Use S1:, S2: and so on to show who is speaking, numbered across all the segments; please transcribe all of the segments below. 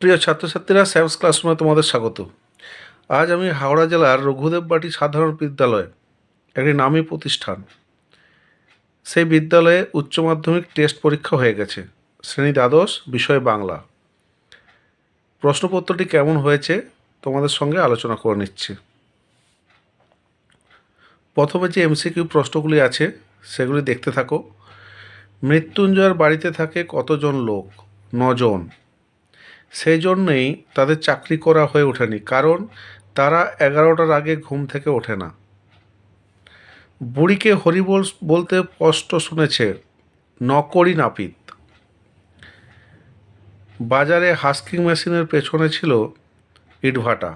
S1: প্রিয় ছাত্রছাত্রীরা স্যামস ক্লাসরুমে তোমাদের স্বাগত। আজ আমি হাওড়া জেলার রঘুদেববাটি সাধারণ বিদ্যালয় একটি নামী প্রতিষ্ঠান। সেই বিদ্যালয়ে উচ্চ মাধ্যমিক টেস্ট পরীক্ষা হয়ে গেছে। শ্রেণি দ্বাদশ, বিষয় বাংলা। প্রশ্নপত্রটি কেমন হয়েছে তোমাদের সঙ্গে আলোচনা করে নিচ্ছি। প্রথমে যে এমসিকিউ প্রশ্নগুলি আছে, সেগুলি দেখতে থাকো। মৃত্যুঞ্জয়ের বাড়িতে থাকে কতজন লোক? নজন। সেই জন্যেই তাদের চাকরি করা হয়ে ওঠেনি, কারণ তারা এগারোটার আগে ঘুম থেকে ওঠে না। বুড়িকে হরিবল বলতে স্পষ্ট শুনেছে নকরি নাপিত। বাজারে হাস্কিং মেশিনের পেছনে ছিল ইটভাটা।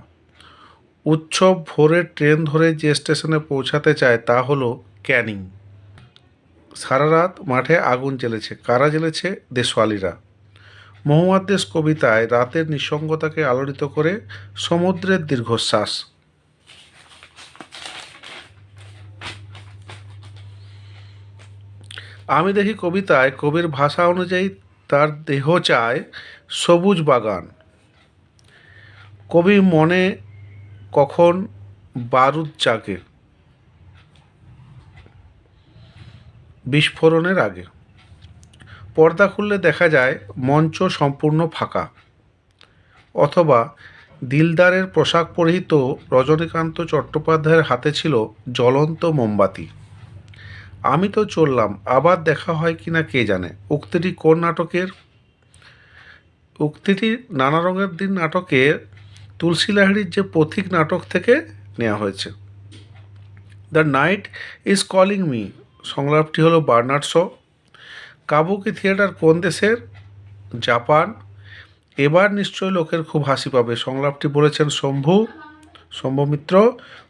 S1: উৎসব ভোরে ট্রেন ধরে যে স্টেশনে পৌঁছাতে চায় তা হলো ক্যানিং। সারা রাত মাঠে আগুন জ্বেলেছে। কারা জ্বেলেছে? দেশওয়ালিরা। মহুয়াদ্দেশ কবিতায় রাতের নিঃসঙ্গতাকে আলোড়িত করে সমুদ্রের দীর্ঘশ্বাস। আমি দেখি কবিতায় কবির ভাষা অনুযায়ী তার দেহ চায় সবুজ বাগান। কবি মনে কখন বারুদ জাগে। বিস্ফোরণের আগে। পর্দা খুললে দেখা যায় মঞ্চ সম্পূর্ণ ফাঁকা। অথবা দিলদারের পোশাক পরিহিত রজনীকান্ত চট্টোপাধ্যায়ের হাতে ছিল জ্বলন্ত মোমবাতি। আমি তো চললাম, আবার দেখা হয় কি না কে জানে। উক্তিটি কোন নাটকের? উক্তিটি নানা রঙের দিন নাটকের তুলসী লাহিড়ির যে পথিক নাটক থেকে নেওয়া হয়েছে। The night is calling me, সংলাপটি হলো বার্নার্ড শো কাবুকি থিয়েটার কোন দেশের? জাপান। এবার নিশ্চয়ই লোকের খুব হাসি পাবে। সংলাপটি বলেছেন শম্ভু শম্ভু মিত্র।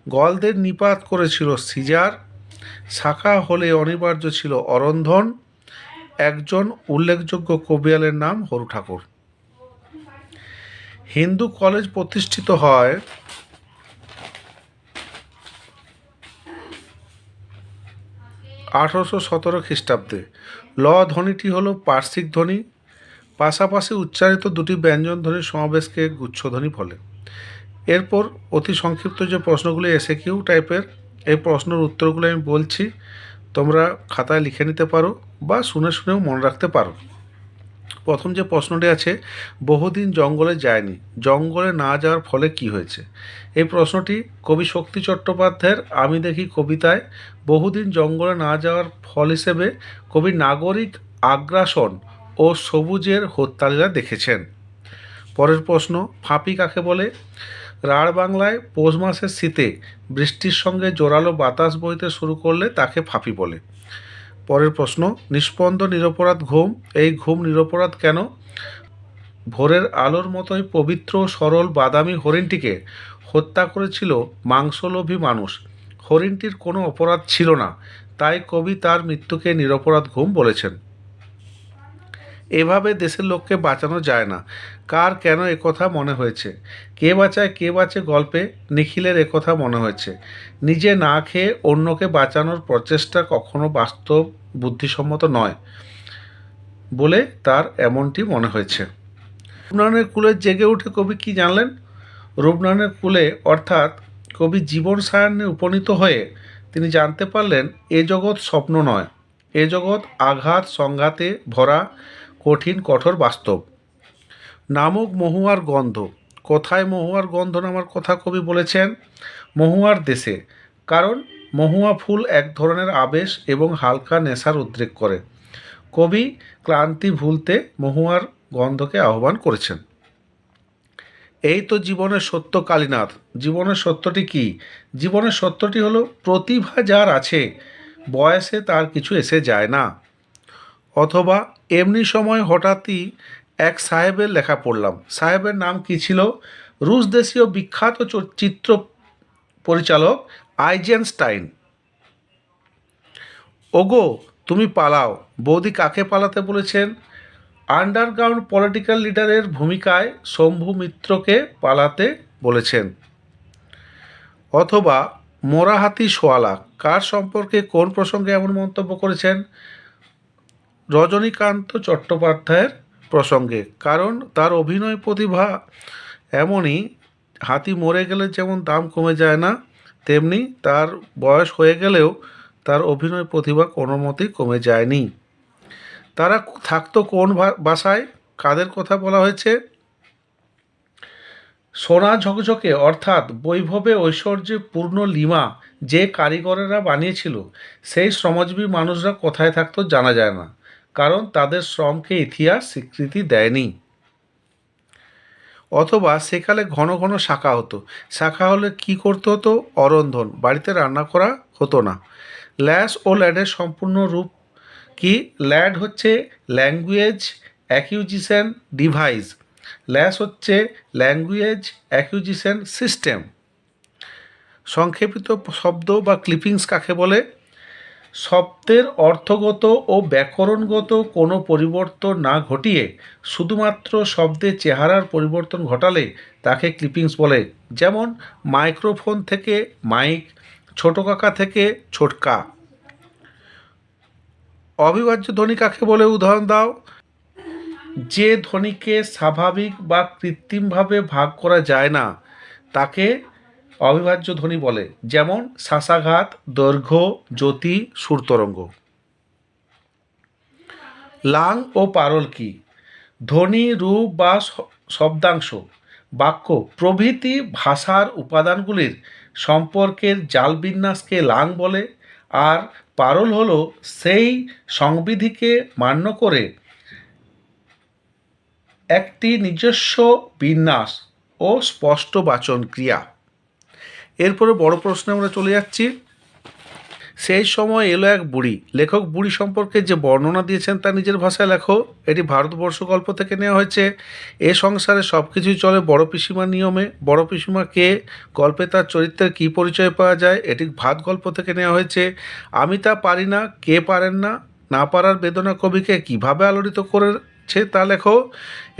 S1: গলদের নিপাত করেছিল সিজার। শাখা হলে অনিবার্য ছিল অরন্ধন। একজন উল্লেখযোগ্য কবিয়ালের নাম হরু ঠাকুর। হিন্দু কলেজ প্রতিষ্ঠিত হয় আঠারোশো সতেরো খ্রিস্টাব্দে। ল ধ্বনিটি হল পার্শ্বিক ধ্বনি। পাশাপাশি উচ্চারিত দুটি ব্যঞ্জন ধ্বনির সমাবেশকে গুচ্ছধ্বনি বলে। এরপর অতি সংক্ষিপ্ত যে প্রশ্নগুলি এসে কিউ টাইপের এই প্রশ্নের উত্তরগুলো আমি বলছি, তোমরা খাতায় লিখে নিতে পারো বা শুনে শুনেও মনে রাখতে পারো। প্রথম যে প্রশ্নটি আছে, বহুদিন জঙ্গলে যায়নি। জঙ্গলে না যাওয়ার ফলে কি হয়েছে? এই প্রশ্নটি কবি শক্তি চট্টোপাধ্যায়ের আমি দেখি কবিতায়, বহুদিন জঙ্গলে না যাওয়ার ফল হিসেবে কবি নাগরিক আগ্রাসন ও সবুজের হত্যালীলা দেখেছেন। পরের প্রশ্ন, ফাঁপি কাকে বলে? রাঢ় বাংলায় পৌষ মাসের শীতে বৃষ্টির সঙ্গে জোরালো বাতাস বইতে শুরু করলে তাকে ফাঁপি বলে। পরের প্রশ্ন, নিষ্পন্দ নিরপরাধ ঘুম, এই ঘুম নিরপরাধ কেন? ভোরের আলোর মতোই পবিত্র সরল বাদামি হরিণটিকে হত্যা করেছিল মাংসলোভী মানুষ। হরিণটির কোনো অপরাধ ছিল না, তাই কবি তার মৃত্যুকে নিরপরাধ ঘুম বলেছেন। এভাবে দেশের লোককে বাঁচানো যায় না। কার কেন একথা মনে হয়েছে? কে বাঁচায়, কে বাঁচে গল্পে নিখিলের একথা মনে হয়েছে। নিজে না খেয়ে অন্যকে বাঁচানোর প্রচেষ্টা কখনো বাস্তব বুদ্ধিসম্মত নয় বলে তার এমনটি মনে হয়েছে। রূপনারায়ণের কুলে জেগে উঠে কবি কি জানলেন? রূপনারায়ণের কুলে অর্থাৎ কবি জীবন সায়ান্নে উপনীত হয়ে তিনি জানতে পারলেন, এ জগৎ স্বপ্ন নয়, এ জগৎ আঘাত সংঘাতে ভরা কঠিন কঠোর বাস্তব। নামক মহুয়ার গন্ধ, কোথায় মহুয়ার গন্ধ নামার কথা কবি বলেছেন? মহুয়ার দেশে, কারণ মহুয়া ফুল এক ধরনের আবেশ এবং হালকা নেশার উদ্রেক করে। কবি ক্লান্তি ভুলতে মহুয়ার গন্ধকে আহ্বান করেছেন। এই তো জীবনের সত্য কালীনাথ। জীবনের সত্যটি কি? জীবনের সত্যটি হলো প্রতিভা যার আছে, বয়সে তার কিছু এসে যায় না। অথবা এমনি সময় হঠাৎই এক সাহেবের লেখা পড়লাম। সাহেবের নাম কি ছিল? রুশ দেশীয় বিখ্যাত চিত্র পরিচালক আইজেনস্টাইন। ওগো, তুমি পালাও। বৌদি কাকে পালাতে বলেছেন? আন্ডারগ্রাউন্ড পলিটিক্যাল লিডারের ভূমিকায় শম্ভু মিত্রকে পালাতে বলেছেন। অথবা মোরাহাতি সোয়ালা, কার সম্পর্কে কোন প্রসঙ্গে এমন মন্তব্য করেছেন? রজনীকান্ত চট্টোপাধ্যায়ের প্রসঙ্গে, কারণ তার অভিনয় প্রতিভা এমনই, হাতি মরে গেলে যেমন দাম কমে যায় না তেমনি তার বয়স হয়ে গেলেও তার অভিনয় প্রতিভা কোনো মতেই কমে যায়নি। তারা থাকতো কোন বাসায়? কাদের কথা বলা হয়েছে? সোনা ঝকঝকে, অর্থাৎ বৈভবে ঐশ্বর্যে পূর্ণ লিমা যে কারিগরেরা বানিয়েছিল, সেই শ্রমজীবী মানুষরা কোথায় থাকতো জানা যায় না, কারণ তাদের শ্রমকে ইতিহাস স্বীকৃতি দেয়নি। অথবা সেকালে ঘন ঘন শাখা হতো। শাখা হলে কি করতে হতো? অরন্ধন। বাড়িতে রান্না করা হতো না। ল্যাস ও ল্যাডের সম্পূর্ণ রূপ কি? ল্যাড হচ্ছে ল্যাঙ্গুয়েজ অ্যাকিউজিশন ডিভাইস। ল্যাস হচ্ছে ল্যাঙ্গুয়েজ অ্যাকিউজিশন সিস্টেম। সংক্ষেপিত শব্দ বা ক্লিপিংস কাকে বলে? শব্দের অর্থগত ও ব্যাকরণগত কোনো পরিবর্তন না ঘটিয়ে শুধুমাত্র শব্দের চেহারার পরিবর্তন ঘটালে তাকে ক্লিপিংস বলে। যেমন, মাইক্রোফোন থেকে মাইক, ছোট কাকা থেকে ছোটকা। অবিভাজ্য ধ্বনি কাকে বলে? উদাহরণ দাও। যে ধ্বনিকে স্বাভাবিক বা কৃত্রিমভাবে ভাগ করা যায় না, তাকে অবিভাজ্য ধ্বনি বলে, যেমন শ্বাসাঘাত দৈর্ঘ্য, জ্যোতি, সুরতরঙ্গ। লাং ও পারল কি? ধ্বনি, রূপ বা শব্দাংশ, বাক্য, প্রভৃতি ভাষার উপাদানগুলির সম্পর্কের জাল বিন্যাসকে লাং বলে, আর পারল হলো সেই সংবিধিকে মান্য করে একটি নিজস্ব বিন্যাস ও স্পষ্ট বাচন ক্রিয়া। এরপরে বড় প্রশ্নে আমরা চলে যাচ্ছি। সেই সময় এলো এক বুড়ি। লেখক বুড়ি সম্পর্কে যে বর্ণনা দিয়েছেন তা নিজের ভাষায় লেখো। এটি ভারতবর্ষ গল্প থেকে নেওয়া হয়েছে। এ সংসারে সব কিছুই চলে বড় পিসিমার নিয়মে। বড় পিসিমা কে? গল্পে তার চরিত্রের কী পরিচয় পাওয়া যায়? এটি ভাত গল্প থেকে নেওয়া হয়েছে। আমি তা পারি না, কে পারেন না? না পারার বেদনা কবিকে কীভাবে আলোড়িত করেছে তা লেখো।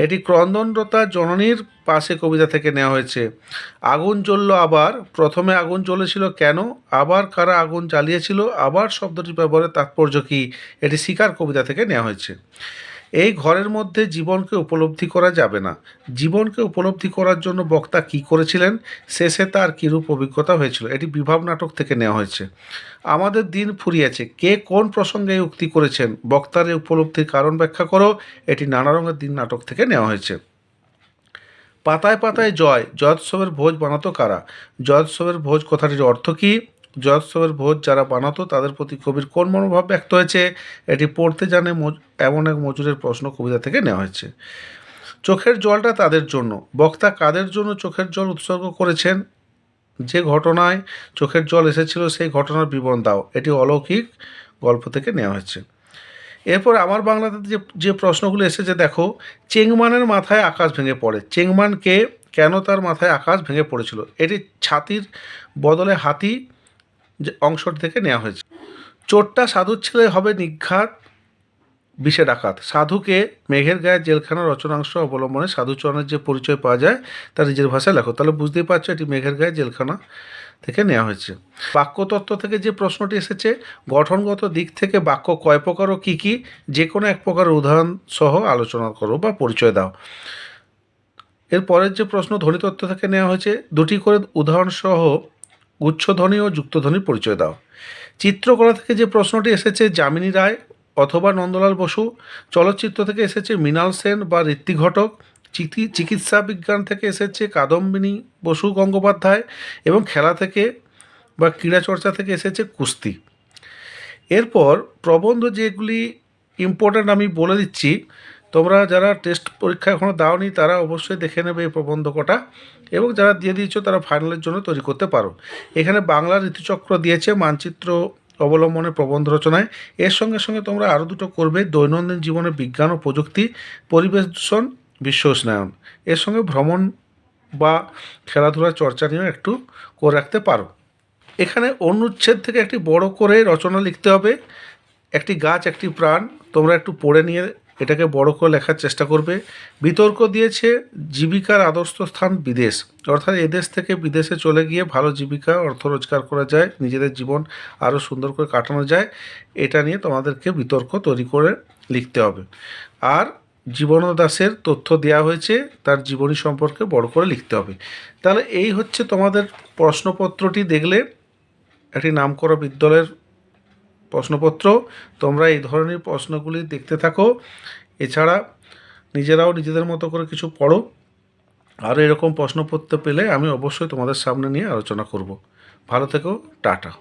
S1: এটি ক্রন্দনরতা জননীর পাশে কবিতা থেকে নেওয়া হয়েছে। আগুন জ্বললো আবার। প্রথমে আগুন জ্বলেছিল কেন? আবার কারা আগুন জ্বালিয়েছিল? আবার শব্দটি ব্যবহারের তাৎপর্য কী? এটি শিকার কবিতা থেকে নেওয়া হয়েছে। এই ঘরের মধ্যে জীবনকে উপলব্ধি করা যাবে না। জীবনকে উপলব্ধি করার জন্য বক্তা কী করেছিলেন? শেষে তার কীরূপ অভিজ্ঞতা হয়েছিল? এটি বিভাব নাটক থেকে নেওয়া হয়েছে। আমাদের দিন ফুরিয়েছে। কে কোন প্রসঙ্গে উক্তি করেছেন? বক্তার এই উপলব্ধির কারণ ব্যাখ্যা করো। এটি নানা রঙের দিন নাটক থেকে নেওয়া হয়েছে। পাতায় পাতায় জয়, জয়োৎসবের ভোজ বানাতো কারা? জয়োৎসবের ভোজ কথাটির অর্থ কী? জয়োৎসবের ভোজ যারা বানাতো তাদের প্রতি কবির কোন মনোভাব ব্যক্ত হয়েছে? এটি পড়তে জানে এমন এক মজুরের প্রশ্ন কবিতা থেকে নেওয়া হয়েছে। চোখের জলটা তাদের জন্য। বক্তা কাদের জন্য চোখের জল উৎসর্গ করেছেন? যে ঘটনায় চোখের জল এসেছিল সেই ঘটনার বিবরণ দাও। এটি অলৌকিক গল্প থেকে নেওয়া হয়েছে। এরপর আমার বাংলাতে যে যে প্রশ্নগুলো এসেছে, দেখো, চেংমানের মাথায় আকাশ ভেঙে পড়ে। চেংমানকে কেন তার মাথায় আকাশ ভেঙে পড়েছিল? এটি ছাতির বদলে হাতি যে অংশটি থেকে নেওয়া হয়েছে। চোরটা সাধুর ছেলে হবে নিঘাত বিষে ডাকাত সাধুকে মেঘের গায়ে জেলখানা রচনাংশ অবলম্বনে সাধুচরণের যে পরিচয় পাওয়া যায় তার নিজের ভাষায় লেখো। তাহলে বুঝতেই পারছ, এটি মেঘের গায়ে জেলখানা থেকে নেওয়া হয়েছে। বাক্যতত্ত্ব থেকে যে প্রশ্নটি এসেছে, গঠনগত দিক থেকে বাক্য কয় প্রকার ও কী কী যে কোনো এক প্রকারের উদাহরণ সহ আলোচনা করো বা পরিচয় দাও। এর পরের যে প্রশ্ন, ধ্বনিতত্ত্ব থেকে নেওয়া হয়েছে, দুটি করে উদাহরণ সহ গুচ্ছধ্বনি ও যুক্তধ্বনির পরিচয় দাও। চিত্রকলা থেকে যে প্রশ্নটি এসেছে, যামিনী রায় অথবা নন্দলাল বসু, চলচ্চিত্র থেকে এসেছে মৃণাল সেন বা ঋত্বিক ঘটক চিকিৎসা বিজ্ঞান থেকে এসেছে কাদম্বিনী বসু গঙ্গোপাধ্যায় এবং খেলা থেকে বা ক্রীড়া চর্চা থেকে এসেছে কুস্তি। এরপর প্রবন্ধ যেগুলি ইম্পর্ট্যান্ট আমি বলে দিচ্ছি, তোমরা যারা টেস্ট পরীক্ষা এখনও দাওনি, তারা অবশ্যই দেখে নেবে এই প্রবন্ধ কটা এবং যারা দিয়ে দিয়েছ, তারা ফাইনালের জন্য তৈরি করতে পারো। এখানে বাংলা ঋতুচক্র দিয়েছে মানচিত্র অবলম্বনে প্রবন্ধ রচনায়। এর সঙ্গে সঙ্গে তোমরা আরও দুটো করবে, দৈনন্দিন জীবনে বিজ্ঞান ও প্রযুক্তি, পরিবেশ দূষণ বিশ্ব উষ্ণায়ন। এর সঙ্গে ভ্রমণ বা খেলাধুলার চর্চা নিয়েও একটু করে রাখতে পারো। এখানে অনুচ্ছেদ থেকে একটি বড় করে রচনা লিখতে হবে। একটি গাছ, একটি প্রাণ, তোমরা একটু পড়ে নিয়ে এটাকে বড় করে লেখার চেষ্টা করবে। বিতর্ক দিয়েছে জীবিকার আদর্শ স্থান বিদেশ। অর্থাৎ এদেশ থেকে বিদেশে চলে গিয়ে ভালো জীবিকা, অর্থ রোজগার করা যায়, নিজেদের জীবন আরও সুন্দর করে কাটানো যায়। এটা নিয়ে তোমাদেরকে বিতর্ক তৈরি করে লিখতে হবে। আর জীবন দাসের তথ্য দেওয়া হয়েছে, তার জীবনী সম্পর্কে বড় করে লিখতে হবে। তাহলে এই হচ্ছে তোমাদের প্রশ্নপত্রটি দেখলে, একটি নামকরা বিদ্যালয়ের প্রশ্নপত্র। তোমরা এই ধরনের প্রশ্নগুলি দেখতে থাকো। এছাড়া নিজেরাও নিজেদের মতো করে কিছু পড়ো। আর এরকম প্রশ্নপত্র পেলে আমি অবশ্যই তোমাদের সামনে নিয়ে আলোচনা করব। ভালো থেকো, টাটা।